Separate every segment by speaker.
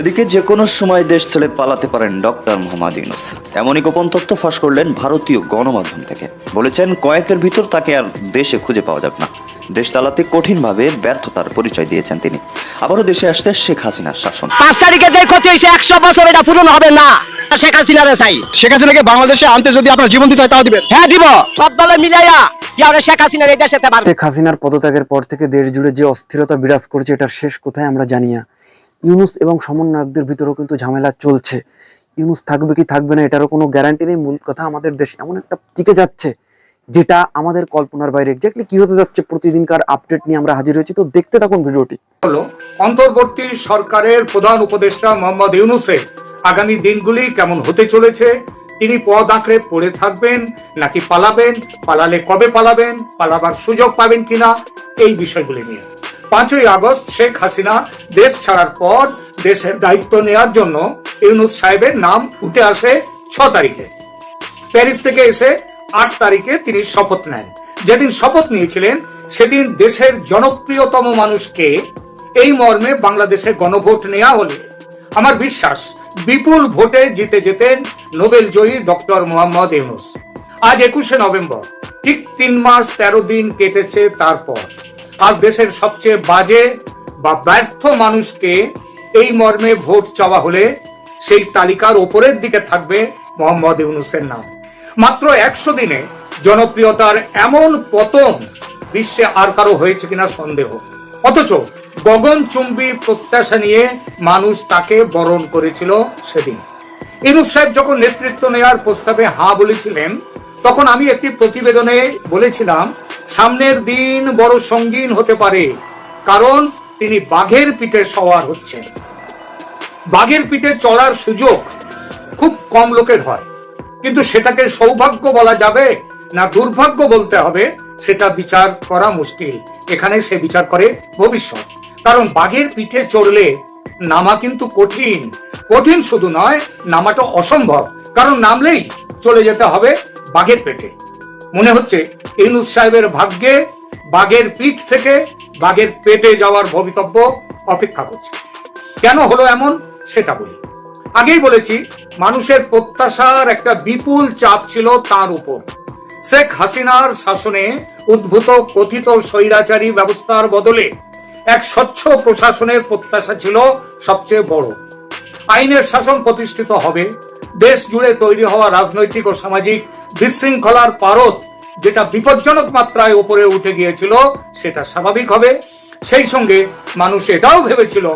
Speaker 1: এদিকে যে কোনো সময় দেশ ছেড়ে পালাতে পারেন ডক্টর মোহাম্মদ ইউনুস। এমনই গোপন তথ্য ফাঁস করলেন ভারতীয় গণমাধ্যম থেকে। বলেছেন কয়েকের ভিতর তাকে আর দেশে খুঁজে পাওয়া যাবে না। দেশ তালাতে কঠিনভাবে ব্যর্থতার পরিচয় দিয়েছেন তিনি। আবারও দেশে আসতে শেখ হাসিনার শাসন।
Speaker 2: পাঁচ তারিখে যে ক্ষতি হয়েছে একশো বছর এটা পূরণ হবে না। শেখ হাসিনারে চাই।
Speaker 3: শেখ হাসিনাকে বাংলাদেশে আনতে যদি আপনার জীবন দিতে হয় তাও দিবেন।
Speaker 2: হ্যাঁ দিব। সব দলে মিলাইয়া কি শেখ হাসিনার এই দেশে
Speaker 4: শেখ হাসিনার পদত্যাগের পর থেকে দেশ জুড়ে যে অস্থিরতা বিরাজ করছে এটার শেষ কোথায় আমরা জানি না। ইউনুস এবং সমন্বয়কদের ভিতরেও কিন্তু ঝামেলা চলছে। ইউনুস থাকবে কি থাকবে না, এটারও কোনো গ্যারান্টি নেই। মূল কথা আমাদের দেশ এমন একটা টিকে যাচ্ছে, যেটা আমাদের কল্পনার বাইরে। এক্স্যাক্টলি কি হতে যাচ্ছে প্রতিদিনকার আপডেট নিয়ে আমরা হাজির হয়েছি। তো দেখতে থাকুন ভিডিওটি।
Speaker 5: হলো, অন্তর্বর্তী সরকারের প্রধান উপদেষ্টা মোহাম্মদ ইউনুসের আগামী দিনগুলি কেমন হতে চলেছে? তিনি পদ আঁকড়ে পড়ে থাকবেন নাকি পালাবেন? পালালে কবে পালাবেন? পালাবার সুযোগ পাবেন কিনা? এই বিষয়গুলি নিয়ে। পাঁচই আগস্ট শেখ হাসিনা দেশ ছাড়ার পর দেশের দায়িত্ব নেওয়ার জন্য ইউনুস সাহেবের নাম উঠে আসে ছ তারিখে। প্যারিস থেকে এসে আট তারিখে তিনি শপথ নেন। যেদিন শপথ নিয়েছিলেন, সেদিন দেশের জনপ্রিয়তম মানুষকে এই মর্মে বাংলাদেশে গণভোট নেওয়া হলে। আমার বিশ্বাস, বিপুল ভোটে জিতে যেতেন নোবেল জয়ী ডক্টর মোহাম্মদ ইউনুস। আজ একুশে নভেম্বর, ঠিক তিন মাস তেরো দিন কেটেছে তারপর। আজ দেশের সবচেয়ে বাজে বা ব্যর্থ মানুষকে এই মর্মে ভোট চাওয়া হলে সেই তালিকার ওপরের দিকে থাকবে মোহাম্মদ ইউনুসের নাম। মাত্র একশো দিনে জনপ্রিয়তার এমন পতন বিশ্বে আর কারও হয়েছে কিনা সন্দেহ। অথচ গগনচুম্বী প্রত্যাশা নিয়ে মানুষ তাকে বরণ করেছিল সেদিন। ইনুস সাহেব যখন নেতৃত্ব নেওয়ার প্রস্তাবে হা বলেছিলেন তখন আমি একটি প্রতিবেদনে বলেছিলাম, সামনের দিন বড় সঙ্গীন হতে পারে, কারণ তিনি বাঘের পিঠে সওয়ার হচ্ছেন। বাঘের পিঠে চড়ার সুযোগ খুব কম লোকের হয়, কিন্তু সেটাকে সৌভাগ্য বলা যাবে না দুর্ভাগ্য বলতে হবে, সেটা বিচার করা মুশকিল। এখানে সে বিচার করে ভবিষ্যৎ। কারণ বাঘের পিঠে চড়লে নামা কিন্তু কঠিন। কঠিন শুধু নয়, নামাটা অসম্ভব, কারণ নামলেই চলে যেতে হবে বাঘের পেটে। মনে হচ্ছে ইনুস সাহেবের ভাগ্যে বাঘের পিঠ থেকে বাঘের পেটে যাওয়ার ভবিতব্য অপেক্ষা করছে। কেন হলো এমন? সেটা বলি। আগেই বলেছি, মানুষের প্রত্যাশার একটা বিপুল চাপ ছিল তার উপর। শেখ হাসিনার শাসনে উদ্ভূত কথিত স্বৈরাচারী ব্যবস্থার বদলে এক স্বচ্ছ প্রশাসনের প্রত্যাশা ছিল সবচেয়ে বড়। আইনের শাসন প্রতিষ্ঠিত হবে দেশ জুড়ে তৈরি হওয়া রাজনৈতিক ও সামাজিক বিশৃঙ্খলার পারদ যেটা বিপজ্জনক মাত্রায় উপরে উঠে গিয়েছিল, সেটা স্বাভাবিক হবে। সেই সঙ্গে মানুষ এটাও ভেবেছিল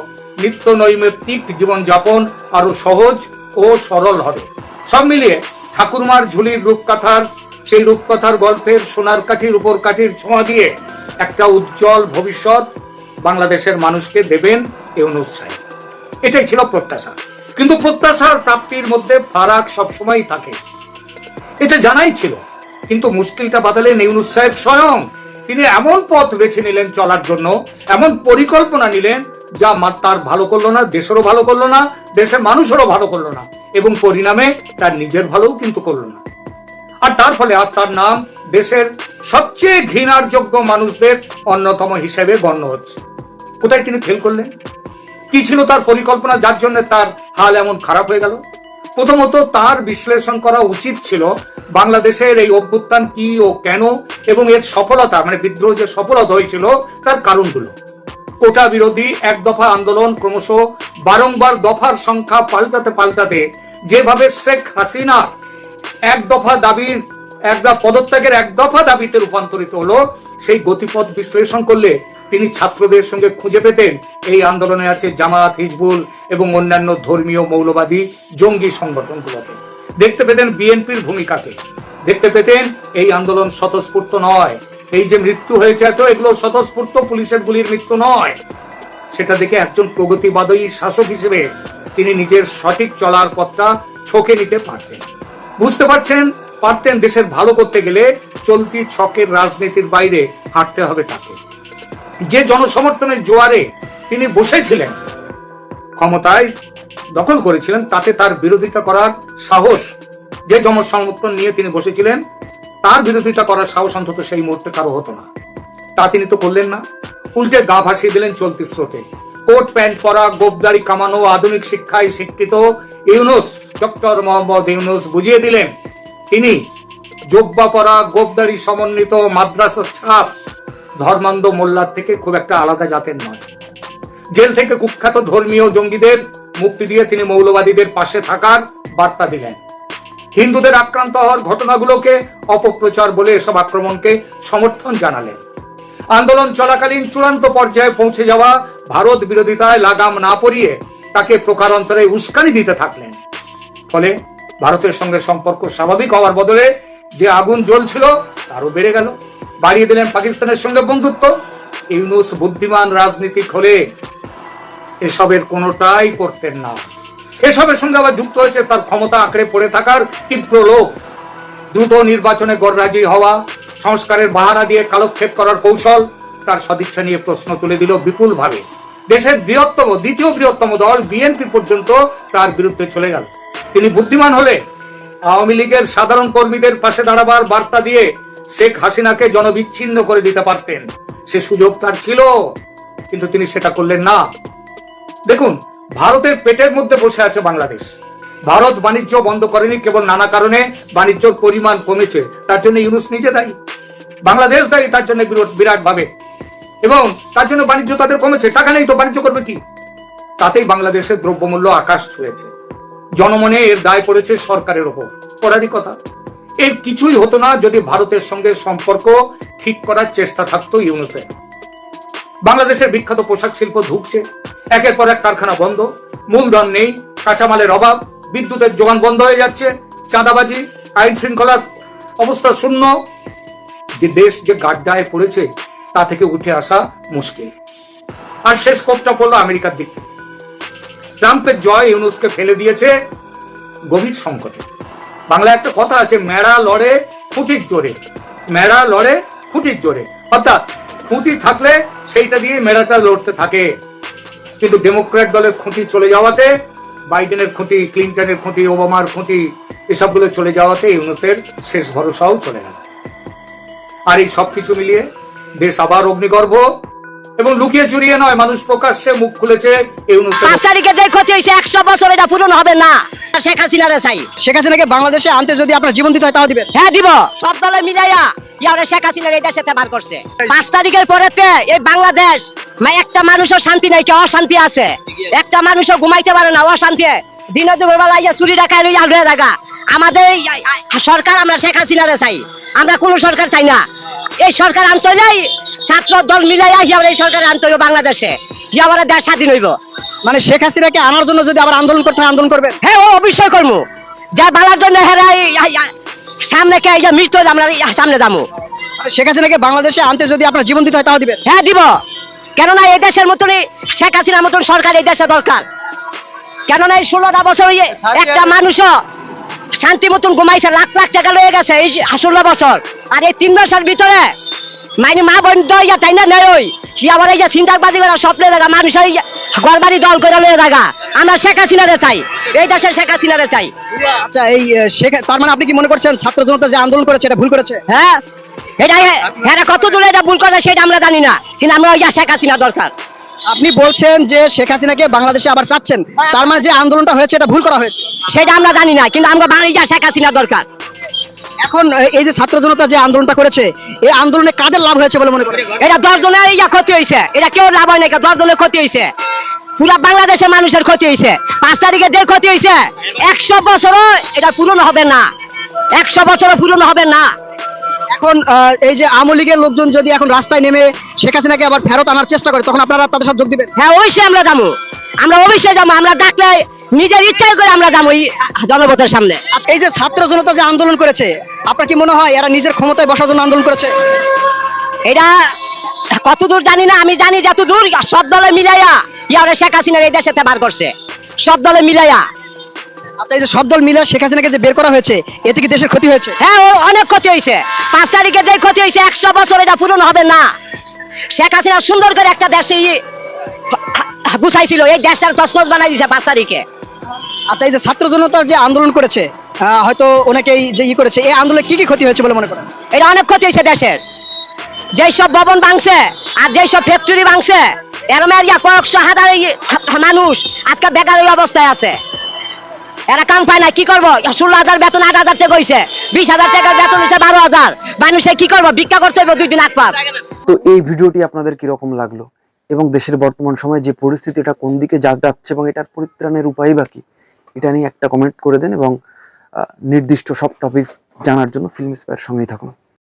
Speaker 5: নিত্য নৈমিত্তিক জীবনযাপন আরও সহজ ও সরল হবে। সব মিলিয়ে ঠাকুরমার ঝুলির রূপকথার, সেই রূপকথার গল্পের সোনার কাঠির, উপর কাঠির ছোঁয়া দিয়ে একটা উজ্জ্বল ভবিষ্যৎ বাংলাদেশের মানুষকে দেবেন ইউনুস সাহেব এটাই ছিল প্রত্যাশা। কিন্তু প্রত্যাশার প্রাপ্তির মধ্যে ফারাক সবসময় থাকে। এটা জানাই ছিল। কিন্তু মুশকিলটা বাদালেন ইউনুস সাহেব স্বয়ং তিনি এমন পথ বেছে নিলেন চলার জন্য, এমন পরিকল্পনা নিলেন যা তার ভালো করল না, দেশেরও ভালো করল না, দেশের মানুষেরও ভালো করল না এবং পরিণামে তার নিজের ভালোও কিন্তু করল না। আর তার ফলে আজ তার নাম দেশের সবচেয়ে ঘৃণার যোগ্য মানুষদের অন্যতম হিসেবে গণ্য হচ্ছে। কোথায় তিনি ফেল করলেন? কি ছিল তার পরিকল্পনা? যার জন্য তার হাল এমন খারাপ হয়ে গেল। প্রথমত তার বিশ্লেষণ করা উচিত ছিল বাংলাদেশের এই অভ্যুত্থান কি ও কেন এবং এর সফলতা মানে বিদ্রোহ যে সফলতা হয়েছিল, তার কারণগুলো। কোটা বিরোধী এক দফা আন্দোলন ক্রমশ বারংবার দফার সংখ্যা পাল্টাতে পাল্টাতে যেভাবে শেখ হাসিনা এক দফা দাবির, এক পদত্যাগের এক দফা দাবিতে রূপান্তরিত হলো, সেই গতিপথ বিশ্লেষণ করলে তিনি ছাত্রদের সঙ্গে খুঁজে পেতেন। এই আন্দোলনে আছে জামাত হিজবুল এবং অন্যান্য ধর্মীয় মৌলবাদী জঙ্গি সংগঠনগুলোকে দেখতে পেতেন বিএনপির ভূমিকাকে। দেখতে পেতেন এই আন্দোলন স্বতঃস্ফূর্ত নয়। এই যে মৃত্যু হয়েছে এত, এগুলো স্বতঃস্ফূর্ত পুলিশের গুলির মৃত্যু নয়। সেটা দেখে একজন প্রগতিবাদী শাসক হিসেবে তিনি নিজের সঠিক চলার পথটা ছকে নিতে পারতেন। বুঝতে পারছেন? পারতেন দেশের ভালো করতে গেলে চলতি ছকের রাজনীতির বাইরে হাঁটতে হবে তাকে। যে জনসমর্থনের জোয়ারে তিনি বসেছিলেন, ক্ষমতায় দখল করেছিলেন, তাতে তার বিরোধিতা করার সাহস, যে জনসমর্থন নিয়ে তিনি বসেছিলেন, তার বিরোধিতা করার সাহস অন্তত সেই মুহূর্তে কারও হতো না। তা তিনি তো করলেন না। উল্টে গা ভাসিয়ে দিলেন চলতি স্রোতে। কোট, প্যান্ট পরা, গোপদারি কামানো, আধুনিক শিক্ষায় শিক্ষিত ইউনুস, ডক্টর মোহাম্মদ ইউনুস বুঝিয়ে দিলেন, তিনি জোব্বা পরা, গোপদারি সমন্বিত মাদ্রাসা ছাপ ধর্মান্ধ মোল্লার থেকে খুব একটা আলাদা জাতের নয়। জেল থেকে কুখ্যাত ধর্মীয় জঙ্গিদের মুক্তি দিয়ে তিনি মৌলবাদীদের পাশে থাকার বার্তা দিলেন। হিন্দুদের আক্রান্ত হওয়ার ঘটনাগুলোকে অপপ্রচার বলে এসব আক্রমণকে সমর্থন জানালেন। আন্দোলন চলাকালীন চূড়ান্ত পর্যায়ে পৌঁছে যাওয়া ভারত বিরোধিতায় লাগাম না পরিয়ে তাকে প্রকারান্তরে উস্কানি দিতে থাকলেন। ফলে ভারতের সঙ্গে সম্পর্ক স্বাভাবিক হওয়ার বদলে যে আগুন জ্বলছিল, তারও বেড়ে গেল। বাড়িয়ে দিলেন পাকিস্তানের সঙ্গে বন্ধুত্ব। ইউনুস বুদ্ধিমান রাজনীতিক হলে এসবের কোনোটাই করতেন না। এসবের সঙ্গে আবার যুক্ত হয়েছে তার ক্ষমতা আঁকড়ে পড়ে থাকার তীব্র লোক দ্রুত নির্বাচনে গড়রাজি হওয়া, সংস্কারের বাহানা দিয়ে কালক্ষেপ করার কৌশল তার সদিচ্ছা নিয়ে প্রশ্ন তুলে দিল বিপুল ভাবে দেশের বৃহত্তম, দ্বিতীয় বৃহত্তম দল বিএনপি পর্যন্ত তার বিরুদ্ধে চলে গেল। তিনি বুদ্ধিমান হলে আওয়ামী লীগের সাধারণ কর্মীদের পাশে দাঁড়াবার বার্তা দিয়ে শেখ হাসিনাকে জনবিচ্ছিন্ন করে দিতে পারতেন। সে সুযোগ তার ছিল, কিন্তু তিনি সেটা করলেন না। দেখুন, ভারতের পেটের মধ্যে বসে আছে বাংলাদেশ। ভারত বাণিজ্য বন্ধ করেনি কেবল নানা কারণে, বাণিজ্যর পরিমাণ কমেছে। তার জন্য ইউনুস নিজে দায়ী। বাংলাদেশ দায়ী, তার জন্য বিরাট ভাবে এবং তার জন্য বাণিজ্য তাদের কমেছে। টাকা নেই তো, বাণিজ্য করবে কি? তাতেই বাংলাদেশের দ্রব্যমূল্য আকাশ ছুঁয়েছে। জনমনে এর দায় পড়েছে সরকারের ওপর। করারই কথা এর কিছুই হতো না যদি ভারতের সঙ্গে সম্পর্ক ঠিক করার চেষ্টা থাকতো ইউনুসের। বাংলাদেশের বিখ্যাত পোশাক শিল্প ধুকছে। একের পর এক কারখানা বন্ধ। মূলধন নেই, কাঁচামালের অভাব, বিদ্যুতের যোগান বন্ধ হয়ে যাচ্ছে, চাঁদাবাজি, আইন শৃঙ্খলার অবস্থা শূন্য। যে দেশ যে গাড্ডায় পড়েছে, তা থেকে উঠে আসা মুশকিল। আর শেষ কোপটা পড়ল আমেরিকার দিক। থেকে ট্রাম্পের জয় ইউনুসকে ফেলে দিয়েছে গভীর সংকটে। বাংলা একটা কথা আছে, মেড়া লড়ে খুঁটির জোরে। মেড়া লড়ে খুঁটির জোরে। অর্থাৎ খুঁটি থাকলে সেইটা দিয়ে মেড়াটা লড়তে থাকে। কিন্তু ডেমোক্র্যাট দলের খুঁটি চলে যাওয়াতে, বাইডেনের খুঁটি, ক্লিন্টনের খুঁটি, ওবামার খুঁটি, এসবগুলো চলে যাওয়াতে ইউনুসের শেষ ভরসাও চলে গেল। আর এই সবকিছু মিলিয়ে দেশ আবার অগ্নিগর্ভ এবং লুকিয়ে চুরিয়ে নয়, মানুষ প্রকাশ্যে মুখ খুলেছে ইউনুসের
Speaker 2: পাঁচ তারিখে যে একশো বছর এটা পূরণ হবে না। শেখ হাসিনারে চাই।
Speaker 3: শেখ হাসিনাকে বাংলাদেশে আনতে যদি আপনার জীবন দিতে হয় তাও দিবেন।
Speaker 2: হ্যাঁ দিব। সব দলে মিলাইয়া ইয়ারে শেখ হাসিনার এই দেশে বার করছে। পাঁচ তারিখের পরেতে এই বাংলাদেশ মা একটা মানুষও শান্তি নাই কেউ অশান্তি আছে। একটা মানুষও ঘুমাইতে পারে না অশান্তি। দিনে দুপুর বেলা ইয়া চুরি ডাকায় লইয়া হয়ে থাকা আমাদের সরকার আমরা শেখ হাসিনারে চাই। আমরা কোনো সরকার চাই না। এই সরকার আনতে যাই ছাত্র দল মিলাইয়া হিয়ার এই সরকার আনতে হইব বাংলাদেশে। হিয়াবার দেশ স্বাধীন হইব।
Speaker 3: মানে শেখ হাসিনাকে আনার জন্য যদি আবার আন্দোলন করতে হয় আন্দোলন করবেন?
Speaker 2: হ্যাঁ ও অবশ্যই করব। যা বালার জন্য সামনে কে যে মৃত্যু আমরা সামনে যাব।
Speaker 3: মানে শেখ হাসিনাকে বাংলাদেশে আনতে যদি আপনার জীবন দিতে হয় তাও দিবেন?
Speaker 2: হ্যাঁ দিব। কেননা এই দেশের মতনই শেখ হাসিনার মতন সরকার এই দেশে দরকার। কেননা এই ষোলোটা বছর ওই একটা মানুষও শান্তি মতন ঘুমাইছে লাখ লাখ টাকা লয়ে গেছে এই ষোলো বছর। আর এই তিন বছর ভিতরে মানে মা বোন তাই না নেই ওই। সে আবার এই যে চিন্তাবাদী করা স্বপ্নে দেখা মানুষ ওই ঘর বাড়ি দল করে লয়ে দেখা আমরা শেখ হাসিনারে চাই। এই দেশের শেখ হাসিনারে চাই।
Speaker 3: আচ্ছা এই শেখ তার মানে আপনি কি মনে করছেন ছাত্র জনতা যে আন্দোলন করেছে এটা ভুল করেছে?
Speaker 2: হ্যাঁ। এটা হ্যাঁ কত দূরে এটা ভুল করে সেটা আমরা জানি না। কিন্তু আমরা ওই শেখ হাসিনা দরকার।
Speaker 3: আপনি বলছেন যে শেখ হাসিনাকে বাংলাদেশে আবার চাচ্ছেন। তার মানে যে আন্দোলনটা হয়েছে এটা ভুল করা হয়েছে।
Speaker 2: সেটা আমরা জানি না কিন্তু আমরা বাঙালি যা শেখ হাসিনা দরকার।
Speaker 3: এখন এই যে ছাত্র জনতা যে আন্দোলনটা করেছে এই আন্দোলনে কাদের লাভ হয়েছে বলে মনে করেন?
Speaker 2: এটা দশ জনের ইয়া ক্ষতি হয়েছে এটা কেউ লাভ হয় না দশ জনের ক্ষতি হয়েছে পুরা বাংলাদেশের মানুষের ক্ষতি হয়েছে পাঁচ তারিখে যে ক্ষতি হয়েছে একশো বছরও এটা পূরণ হবে না। একশো বছরও পূরণ হবে না।
Speaker 3: এখন এই যে আওয়ামী লীগের লোকজন যদি এখন রাস্তায় নেমে শেখ হাসিনাকে আবার ফেরত আনার চেষ্টা করে তখন আপনারা তাদের সাথে যোগ দিবেন?
Speaker 2: হ্যাঁ অবশ্যই আমরা যাব। আমরা অবশ্যই যাব। আমরা ডাকলে নিজের ইচ্ছাই করে আমরা যাব এই জনপথের সামনে।
Speaker 3: আচ্ছা এই যে ছাত্র জনতা যে আন্দোলন করেছে আপনার কি মনে হয় এরা নিজের ক্ষমতায় বসার জন্য আন্দোলন করেছে?
Speaker 2: এটা কত দূর জানি না আমি জানি যত দূর সব দলে মিলাইয়া ইয়ারে শেখ হাসিনার এই দেশে বার করছে। সব দলে মিলাইয়া।
Speaker 3: আচ্ছা এই যে সব দল মিলে শেখ হাসিনাকে যে বের করা হয়েছে এতে কি দেশের ক্ষতি হয়েছে?
Speaker 2: হ্যাঁ ও অনেক ক্ষতি হয়েছে। পাঁচ তারিখে যে ক্ষতি হয়েছে একশো বছর এটা পূরণ হবে না। শেখ হাসিনা সুন্দর করে একটা দেশে গুছাইছিল এই দেশটার তসমস বানাই দিছে পাঁচ তারিখে।
Speaker 3: আচ্ছা এই যে ছাত্র জনতার যে আন্দোলন করেছে হয়তো অনেকেই যে ই করেছে এই আন্দোলনে কি কি ক্ষতি হয়েছে বলে মনে করেন?
Speaker 2: এটা অনেক ক্ষতি হয়েছে দেশের। যেই সব ভবন ভাঙছে আর যেই সব ফ্যাক্টরি ভাঙছে এরম এরিয়া কয়েকশো হাজার মানুষ আজকে বেকারের অবস্থায় আছে। এরা কাম পায় না কি করব? ষোলো হাজার বেতন আট হাজার থেকে হয়েছে বিশ হাজার টাকার বেতন হয়েছে বারো হাজার। মানুষে কি করব? ভিক্ষা করতে হবে দুই দিন আগ পাঁচ
Speaker 4: তো এই ভিডিওটি আপনাদের কীরকম লাগল? এবং দেশের বর্তমান সময়ে যে পরিস্থিতি এটা কোন দিকে যাচ্ছে এবং এটার পরিত্রাণের উপায় বা কি? এটা নিয়ে একটা কমেন্ট করে দেন এবং নির্দিষ্ট সব টপিকস জানার জন্য ফিল্ম স্পেয়ার সঙ্গেই থাকুন।